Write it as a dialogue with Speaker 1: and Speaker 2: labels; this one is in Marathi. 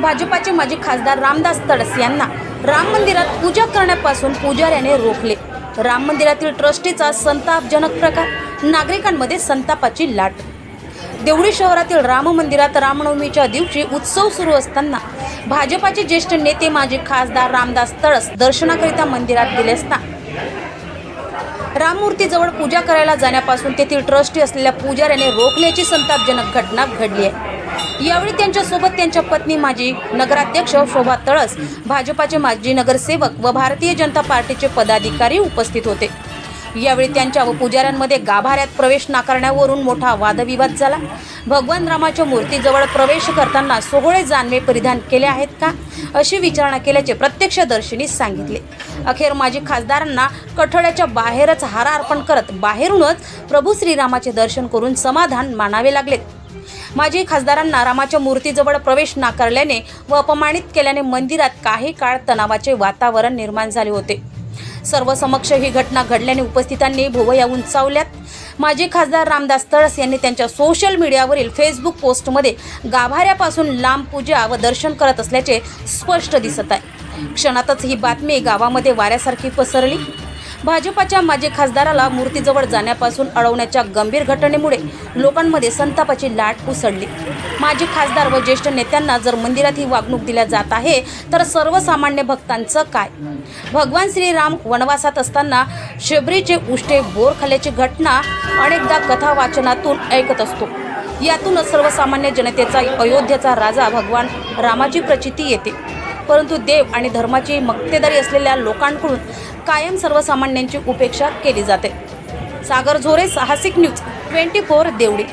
Speaker 1: भाजपाचे माजी खासदार रामदास तडस यांना राम मंदिरात पूजा करण्यापासून पुजाऱ्याने रोखले. राम मंदिरातील ट्रस्टीचा संतापजनक प्रकार नागरिकांमध्ये संतापाची लाट. देवळी शहरातील राम मंदिरात रामनवमीच्या दिवशी उत्सव सुरू असताना भाजपाचे ज्येष्ठ नेते माजी खासदार रामदास तळस दर्शनाकरिता मंदिरात गेले असता. राममूर्तीजवळ पूजा करायला जाण्यापासून तेथील ट्रस्टी असलेल्या पुजाऱ्याने रोखल्याची संतापजनक घटना घडली आहे. यावेळी त्यांच्यासोबत त्यांच्या पत्नी माजी नगराध्यक्ष शोभा तळस भाजपाचे माजी नगरसेवक व भारतीय जनता पार्टीचे पदाधिकारी उपस्थित होते. यावेळी त्यांच्या व पुजाऱ्यांमध्ये गाभाऱ्यात प्रवेश नाकारण्यावरून मोठा वादविवाद झाला. भगवान रामाच्या मूर्तीजवळ प्रवेश करताना सोहळे जानवे परिधान केले आहेत का? अशी विचारणा केल्याचे प्रत्यक्षदर्शींनी सांगितले. अखेर माजी खासदारांना कठड्याच्या बाहेरच हारा अर्पण करत बाहेरूनच प्रभू श्रीरामाचे दर्शन करून समाधान मानावे लागलेत माजी खासदारांना रामाच्या मूर्तीजवळ प्रवेश नाकारल्याने व अपमानित केल्याने मंदिरात काही काळ तणावाचे वातावरण निर्माण झाले होते. सर्वसमक्ष ही घटना घडल्याने उपस्थितांनी भुवया उंचावल्यात. माजी खासदार रामदास तळस यांनी त्यांच्या सोशल मीडियावरील फेसबुक पोस्टमध्ये गाभाऱ्यापासून लांब पूजा व दर्शन करत असल्याचे स्पष्ट दिसत आहे. क्षणातच ही बातमी गावामध्ये वाऱ्यासारखी पसरली. भाजपाच्या माजी खासदाराला मूर्तीजवळ जाण्यापासून अडवण्याच्या गंभीर घटनेमुळे लोकांमध्ये संतापाची लाट उसळली. माजी खासदार व ज्येष्ठ नेत्यांना जर मंदिरात ही वागणूक दिल्या जात आहे तर सर्वसामान्य भक्तांचं काय? भगवान श्रीराम वनवासात असताना शबरीचे उष्टे बोर खाल्याची घटना अनेकदा कथा वाचनातून ऐकत असतो. यातूनच सर्वसामान्य जनतेचा अयोध्येचा राजा भगवान रामाची प्रचिती येते. परंतु देव आणि धर्माची मक्तेदारी असलेल्या लोकांकडून कायम सर्वसामान्यांची उपेक्षा केली जाते. सागर झोरे साहसिक न्यूज ट्वेंटी फोर देवडी.